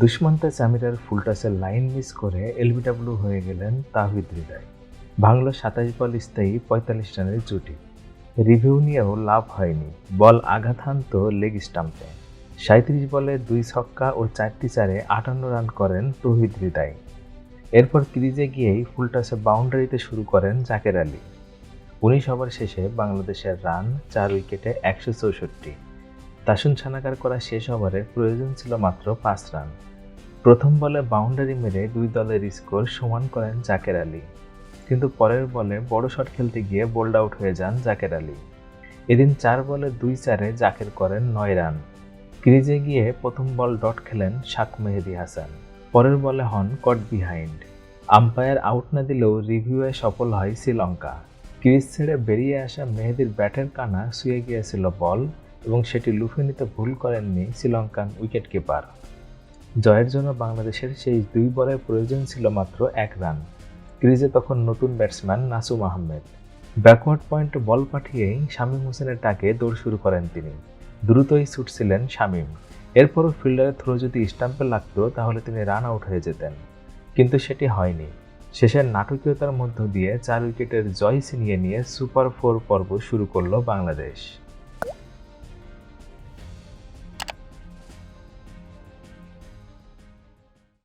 দুষ্মন্তা চামিরার ফুলটাসের line miss করে এলবিডাব্লিউ হয়ে গেলেন তাহিদ হৃদয়। ভাঙল সাতাশ বল স্থায়ী পঁয়তাল্লিশ রানের জুটি। রিভিউ নিয়েও লাভ হয়নি। বল আঘাত হানত লেগ স্টাম্পে। সাঁত্রিশ বলে দুই ছক্কা ও চারটি চারে আটান্ন রান করেন তৌহিদ হৃদয়। এরপর ক্রিজে গিয়েই ফুলটাসে বাউন্ডারিতে শুরু করেন জাকের আলী। উনিশ ওভার শেষে বাংলাদেশের রান চার উইকেটে একশো চৌষট্টি। তাসুন ছানাকার করা শেষ ওভারে প্রয়োজন ছিল মাত্র পাঁচ রান। প্রথম বলে বাউন্ডারি মেরে দুই দলের স্কোর সমান করেন জাকের আলী। কিন্তু পরের বলে বড় শট খেলতে গিয়ে বোল্ড আউট হয়ে যান জাকের আলী। এদিন চার বলে দুই চারে জাকের করেন নয় রান। ক্রিজে গিয়ে প্রথম বল ডট খেলেন শাক মেহেদি হাসান। পরের বলে হন কট বিহাইন্ড। আম্পায়ার আউট না দিলেও রিভিউয়ে সফল হয় শ্রীলঙ্কা। ক্রিজ ছেড়ে বেরিয়ে আসা মেহেদির ব্যাটের কানা শুয়ে গিয়েছিল বল। এবং সেটি লুফে নিতে ভুল করেননি শ্রীলঙ্কান উইকেট কিপার জয়ের জন্য বাংলাদেশের সেই দুই বলের প্রয়োজন ছিল মাত্র এক রান। ক্রিজে তখন নতুন ব্যাটসম্যান নাসুম আহমেদ। ব্যাকওয়ার্ড পয়েন্টে বল পাঠিয়েই শামীম হোসেনের টাকে দৌড় শুরু করেন তিনি। দ্রুতই ছুটছিলেন শামীম। এরপরও ফিল্ডারের থ্রো যদি স্টাম্পে লাগত, তাহলে তিনি রান আউট হয়ে যেতেন। কিন্তু সেটি হয়নি। শেষের নাটকীয়তার মধ্য দিয়ে চার উইকেটের জয় ছিনিয়ে নিয়ে সুপার ফোর পর্ব শুরু করল বাংলাদেশ।